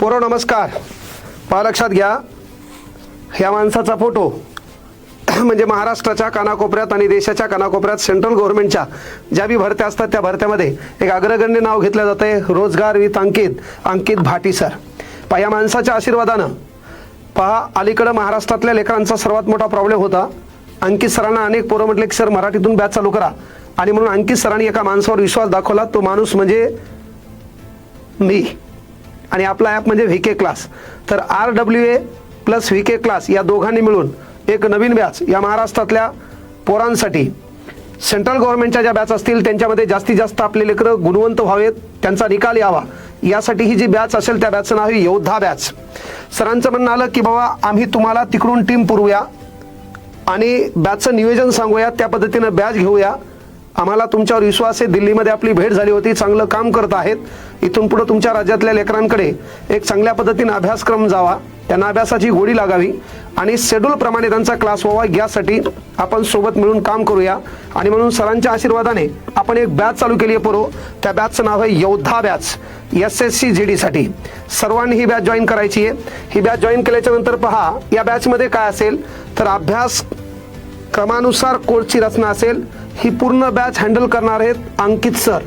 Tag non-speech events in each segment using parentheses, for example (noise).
पोरो नमस्कार. पहा लक्षात घ्या. ह्या माणसाचा फोटो (clears throat) म्हणजे महाराष्ट्राच्या कानाकोपऱ्यात आणि देशाच्या कानाकोपऱ्यात सेंट्रल गव्हर्नमेंटच्या ज्या बी भरत्या असतात त्या भरत्यामध्ये एक अग्रगण्य नाव घेतलं जातं आहे रोजगार विथ अंकित अंकित भाटी सर. पहा या माणसाच्या आशीर्वादानं. पहा अलीकडं महाराष्ट्रातल्या लेकरांचा सर्वात मोठा प्रॉब्लेम होता. अंकित सरांना अनेक पोरं म्हटले की सर मराठीतून बॅच चालू करा. आणि म्हणून अंकित सरांनी एका माणसावर विश्वास दाखवला तो माणूस म्हणजे मी. आणि आपला ॲप म्हणजे व्ही के क्लास तर R W A plus V K class या दोघांनी मिळून एक नवीन बॅच या महाराष्ट्रातल्या पोरांसाठी. सेंट्रल गव्हर्नमेंटच्या ज्या बॅच असतील त्यांच्यामध्ये जास्तीत जास्त आपले लेकरं गुणवंत व्हावेत त्यांचा निकाल यावा. यासाठी ही जी बॅच असेल त्या बॅचचं नाव आहे योद्धा बॅच सरांचं म्हणणं आलं की बाबा आम्ही तुम्हाला तिकडून टीम पुरवूया आणि बॅचचं नियोजन सांगूया त्या पद्धतीनं बॅच घेऊया. आम्हाला तुमच्यावर विश्वास आहे. दिल्लीमध्ये आपली भेट झाली होती. चांगलं काम करत आहेत. इथून पुढे तुमच्या राज्यातल्या लेकरांकडे एक चांगल्या पद्धतीनं अभ्यासक्रम जावा. त्यांना अभ्यासाची गोडी लागावी. आणि शेड्यूल प्रमाणे त्यांचा क्लास व्हावा. यासाठी आपण सोबत मिळून काम करूया. आणि म्हणून सरांच्या आशीर्वादाने आपण एक बॅच चालू केली आहे पुरो. त्या बॅचचं नाव आहे Yoddha batch. S S C G डीसाठी सर्वांनी ही बॅच जॉईन करायची आहे. ही बॅच जॉईन केल्याच्यानंतर पहा या बॅचमध्ये काय असेल? तर अभ्यास क्रमानुसार कोर्सची रचना असेल. ही पूर्ण बॅच हँडल करणार आहेत अंकित सर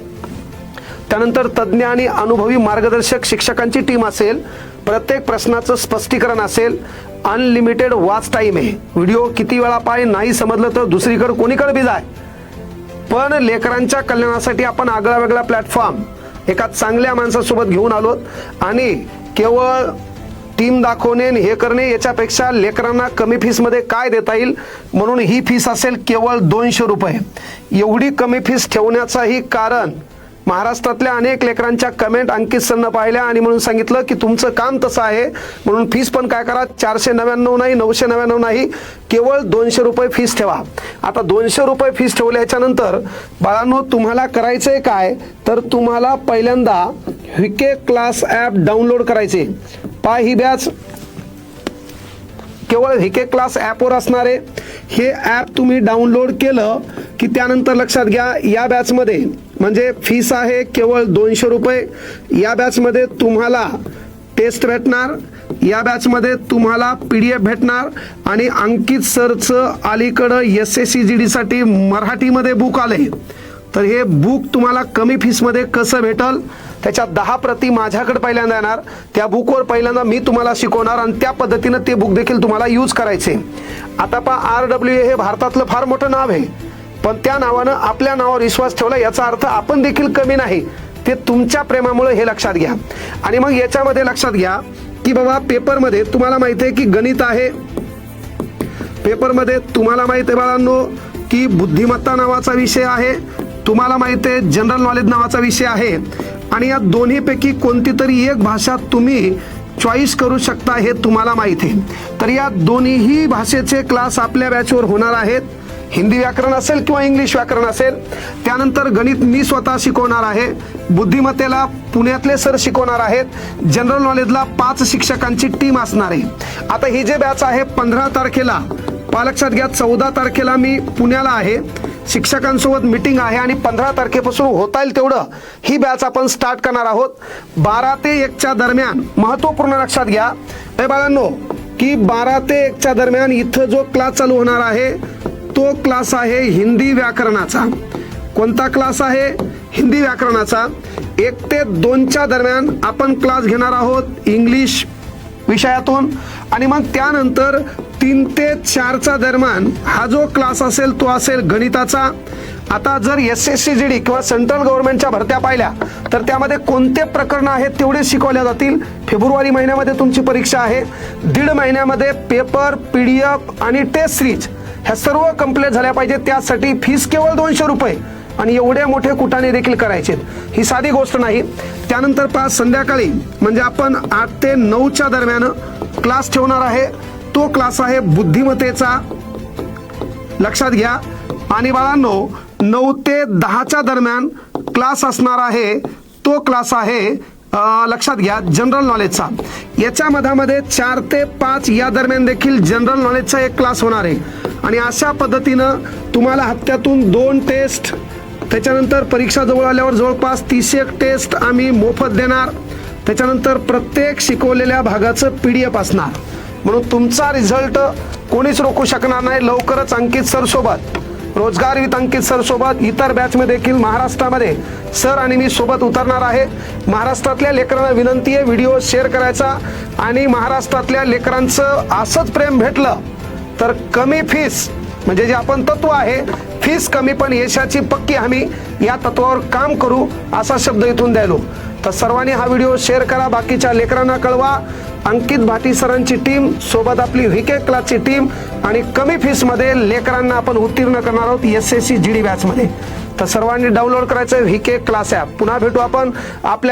त्यानंतर तज्ज्ञ आणि अनुभवी मार्गदर्शक शिक्षकांची टीम असेल प्रत्येक प्रश्नाचं स्पष्टीकरण असेल अनलिमिटेड वाच टाईम आहे. व्हिडिओ किती वेळा पाय नाही समजलं तर दुसरीकडे कोणीकडे बी जाय. पण लेकरांच्या कल्याणासाठी आपण आगळा वेगळा प्लॅटफॉर्म एका चांगल्या माणसासोबत घेऊन आलो आणि केवळ टीम दाखवणे हे करणे याच्यापेक्षा लेकरांना कमी फीसमध्ये काय देता येईल? म्हणून ही फीस असेल केवळ दोनशे रुपये. एवढी कमी फीस ठेवण्याचंही कारण महाराष्ट्रातल्या अनेक लेकरांच्या कमेंट अंकित सरनं पाहिल्या आणि म्हणून सांगितलं की तुमचं काम तसं आहे. म्हणून फीस पण काय करा? चारशे नव्याण्णव नाही नऊशे नव्याण्णव नाही. केवळ दोनशे रुपये फीस ठेवा. आता दोनशे रुपये फीस ठेवल्याच्यानंतर बाळांनो तुम्हाला करायचंय काय? तर तुम्हाला पहिल्यांदा विके क्लास ॲप डाउनलोड करायचे पाय ही बॅच. केवळ व्हिके क्लास ॲपवर असणारे हे ॲप तुम्ही डाउनलोड केलं की त्यानंतर लक्षात घ्या या बॅचमध्ये म्हणजे फीस आहे केवळ दोनशे रुपये. या बॅचमध्ये तुम्हाला टेस्ट भेटणार. या बॅचमध्ये तुम्हाला पी डी एफ भेटणार. आणि अंकित सरचं अलीकडं एस एस सी जी डीसाठी मराठीमध्ये बुक आले तर हे बुक तुम्हाला कमी फीसमध्ये कसं भेटल? त्याच्या दहा प्रती माझ्याकडे पहिल्यांदा येणार. त्या बुकवर पहिल्यांदा मी तुम्हाला शिकवणार आणि त्या पद्धतीनं ते बुक देखील तुम्हाला यूज करायचे. आता पहा आर डब्ल्यू ए हे भारतातलं फार मोठं नाव आहे. पण त्या नावानं आपल्या नावावर विश्वास ठेवला याचा अर्थ आपण देखील कमी नाही. ते तुमच्या प्रेमामुळे हे लक्षात घ्या. आणि मग याच्यामध्ये लक्षात घ्या की बाबा पेपरमध्ये तुम्हाला माहिती आहे की गणित आहे. पेपरमध्ये तुम्हाला माहिती आहे बाळांनो की बुद्धिमत्ता नावाचा विषय आहे. तुम्हाला माहिती आहे जनरल नॉलेज नावाचा विषय आहे. आणि या दोन्हीपैकी कोणती तरी एक भाषा तुम्ही चॉईस करू शकता हे तुम्हाला माहिती आहे. तर या दोन्हीही भाषेचे क्लास आपल्या बॅचवर होणार आहेत. हिंदी व्याकरण असेल किंवा इंग्लिश व्याकरण असेल त्यानंतर गणित मी स्वतः शिकवणार आहे. बुद्धिमत्तेला पुण्यातले सर शिकवणार आहेत. जनरल नॉलेजला पाच शिक्षकांची टीम असणार आहे. आता ही जे बॅच आहे पंधरा तारखेला पहा लक्षात घ्या चौदा तारखेला मी पुण्याला आहे. शिक्षकांसोबत मिटिंग आहे आणि पंधरा तारखेपासून होता येईल तेवढं. ही बॅच आपण स्टार्ट करणार आहोत. बारा ते एकच्या दरम्यान महत्त्वपूर्ण लक्षात घ्या. हे बाळांनो की बारा ते एकच्या दरम्यान इथं जो क्लास चालू होणार आहे तो क्लास आहे हिंदी व्याकरणाचा. कोणता क्लास आहे? हिंदी व्याकरणाचा. एक ते दोनच्या दरम्यान आपण क्लास घेणार आहोत इंग्लिश विषयातून. आणि मग त्यानंतर तीन ते चारचा दरम्यान हा जो क्लास असेल तो असेल गणिताचा. आता जर S S C G D किंवा सेंट्रल गव्हर्नमेंटच्या भरत्या पाहिल्या तर त्यामध्ये कोणते प्रकरण आहेत तेवढे शिकवल्या जातील. फेब्रुवारी महिन्यामध्ये तुमची परीक्षा आहे. दीड महिन्यामध्ये पेपर पी डी एफ आणि टेस्ट सिरीज ह्या सर्व कंप्लीट झाल्या पाहिजे त्यासाठी फीस केवळ दोनशे रुपये. आणि एवढे मोठे कुटाने देखील करायचे ही साधी गोष्ट नाही. त्यानंतर पाच संध्याकाळी म्हणजे आपण आठ ते नऊच्या दरम्यान क्लास ठेवणार आहे. तो क्लास आहे बुद्धिमत्तेचा. लक्षात घ्या. आणि बाळांनो नऊ ते दहाच्या दरम्यान क्लास असणार आहे. तो क्लास आहे लक्षात घ्या जनरल नॉलेजचा. याच्या मधामध्ये चार ते पाच या दरम्यान देखील जनरल नॉलेजचा एक क्लास होणार आहे. आणि अशा पद्धतीनं तुम्हाला हप्त्यातून दोन टेस्ट त्याच्यानंतर परीक्षा जवळ आल्यावर जवळपास तीस एक टेस्ट आम्ही मोफत देणार. त्याच्यानंतर प्रत्येक शिकवलेल्या भागाचं पी डी एफ असणार. म्हणून तुमचा रिझल्ट कोणीच रोखू शकणार नाही. लवकरच अंकित सर सोबत रोजगार विथ अंकित सर सोबत इतर बॅचमध्ये देखील महाराष्ट्रामध्ये सर आणि मी सोबत उतरणार आहे. महाराष्ट्रातल्या लेकरांना विनंती आहे व्हिडिओ शेअर करायचा. आणि महाराष्ट्रातल्या लेकरांचं असंच प्रेम भेटलं तर कमी फीस म्हणजे जे आपण तत्व आहे फीस कमी पण यशाची पक्की हमी या तत्वावर काम करू असा शब्द इथून द्यायलो. तर सर्वांनी हा व्हिडिओ शेअर करा बाकीच्या लेकरांना कळवा. अंकित भाटी सरांची टीम सोबत आपली व्हीके क्लासची टीम आणि कमी फीसमध्ये लेकरांना आपण उत्तीर्ण करणार आहोत S S C G D बॅचमध्ये तर सर्वांनी डाउनलोड करायचं व्हीके क्लास ॲप पुन्हा भेटू आपण आपल्या